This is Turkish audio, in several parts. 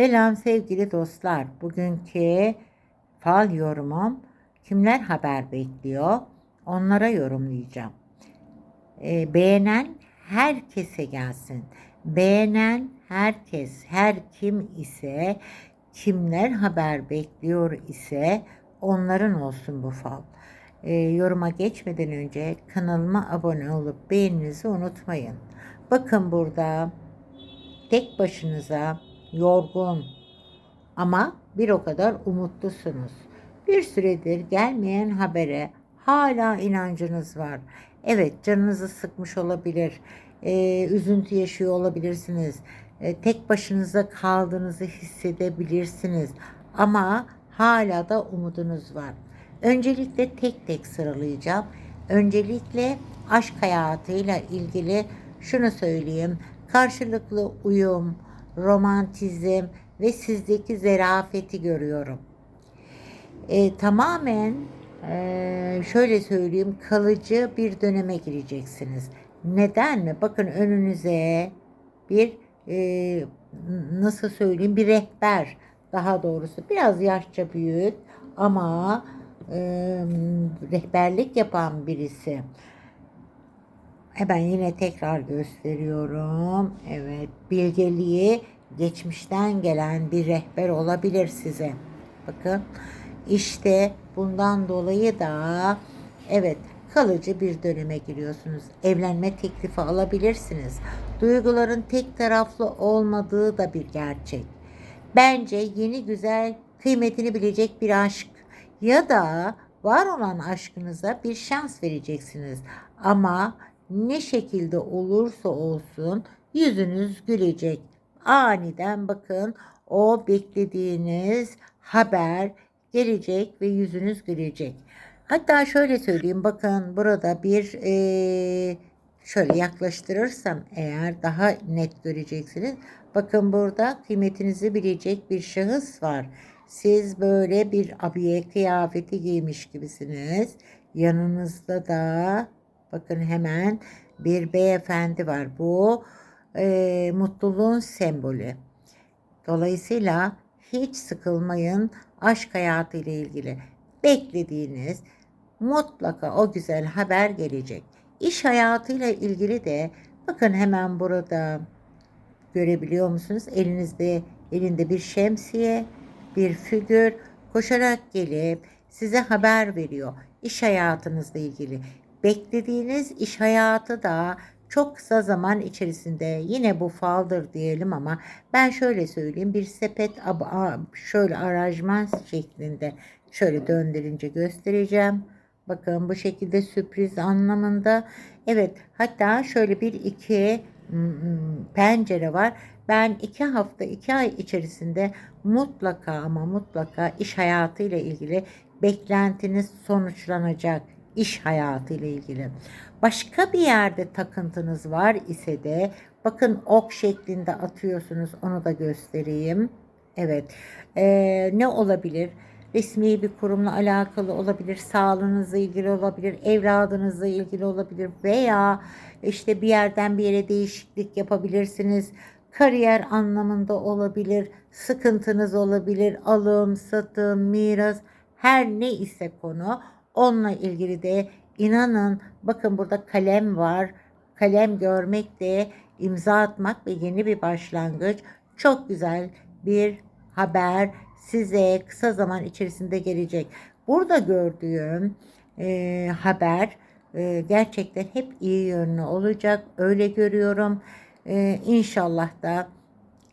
Selam sevgili dostlar. Bugünkü fal yorumum kimler haber bekliyor? Onlara yorumlayacağım. Ee, beğenen herkese gelsin. Beğenen herkes, her kim ise kimler haber bekliyor ise onların olsun bu fal. Ee, yoruma geçmeden önce kanalıma abone olup beğeninizi unutmayın. Bakın burada tek başınıza yorgun ama bir o kadar umutlusunuz. Bir süredir gelmeyen habere hala inancınız var. Evet canınızı sıkmış olabilir, e, üzüntü yaşıyor olabilirsiniz, e, tek başınıza kaldığınızı hissedebilirsiniz ama hala da umudunuz var. Öncelikle tek tek sıralayacağım. Öncelikle aşk hayatıyla ilgili şunu söyleyeyim. Karşılıklı uyum, romantizm ve sizdeki zerafeti görüyorum. E, tamamen e, şöyle söyleyeyim kalıcı bir döneme gireceksiniz. Neden mi? Bakın önünüze bir e, nasıl söyleyeyim bir rehber daha doğrusu biraz yaşça büyük ama e, rehberlik yapan birisi. Hemen yine tekrar gösteriyorum. Evet, bilgeliği geçmişten gelen bir rehber olabilir size. Bakın işte bundan dolayı da evet kalıcı bir döneme giriyorsunuz. Evlenme teklifi alabilirsiniz. Duyguların tek taraflı olmadığı da bir gerçek. Bence yeni güzel kıymetini bilecek bir aşk ya da var olan aşkınıza bir şans vereceksiniz. Ama ne şekilde olursa olsun yüzünüz gülecek. Aniden bakın o beklediğiniz haber gelecek ve yüzünüz gülecek. Hatta şöyle söyleyeyim bakın burada bir e, şöyle yaklaştırırsam eğer daha net göreceksiniz. Bakın burada kıymetinizi bilecek bir şahıs var. Siz böyle bir abiye kıyafeti giymiş gibisiniz. Yanınızda da bakın hemen bir beyefendi var. Bu e, mutluluğun sembolü. Dolayısıyla hiç sıkılmayın aşk hayatı ile ilgili. Beklediğiniz mutlaka o güzel haber gelecek. İş hayatıyla ilgili de bakın hemen burada görebiliyor musunuz? Elinizde elinde bir şemsiye, bir figür koşarak gelip size haber veriyor. İş hayatınızla ilgili. Beklediğiniz iş hayatı da çok kısa zaman içerisinde yine bu faldır diyelim ama ben şöyle söyleyeyim bir sepet şöyle aranjman şeklinde şöyle döndürünce göstereceğim. Bakın bu şekilde sürpriz anlamında. Evet hatta şöyle bir iki pencere var. Ben iki hafta iki ay içerisinde mutlaka ama mutlaka iş hayatıyla ilgili beklentiniz sonuçlanacak iş hayatı ile ilgili. Başka bir yerde takıntınız var ise de bakın ok şeklinde atıyorsunuz onu da göstereyim. Evet ee, ne olabilir? Resmi bir kurumla alakalı olabilir, sağlığınızla ilgili olabilir, evladınızla ilgili olabilir veya işte bir yerden bir yere değişiklik yapabilirsiniz. Kariyer anlamında olabilir, sıkıntınız olabilir, alım, satım, miras her ne ise konu Onunla ilgili de inanın bakın burada kalem var. Kalem görmek de imza atmak ve yeni bir başlangıç. Çok güzel bir haber size kısa zaman içerisinde gelecek. Burada gördüğüm e, haber e, gerçekten hep iyi yönlü olacak. Öyle görüyorum. E, inşallah da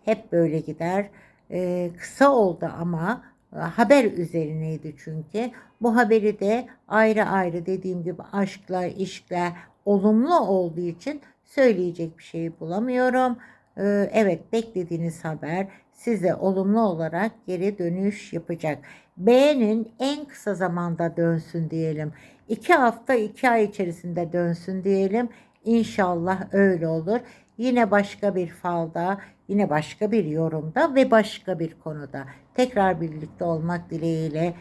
hep böyle gider. E, kısa oldu ama haber üzerineydi çünkü. Bu haberi de ayrı ayrı dediğim gibi aşklar, işler olumlu olduğu için söyleyecek bir şey bulamıyorum. Ee, evet beklediğiniz haber size olumlu olarak geri dönüş yapacak. Beğenin en kısa zamanda dönsün diyelim. İki hafta iki ay içerisinde dönsün diyelim. İnşallah öyle olur. Yine başka bir falda, yine başka bir yorumda ve başka bir konuda tekrar birlikte olmak dileğiyle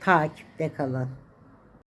takipte kalın.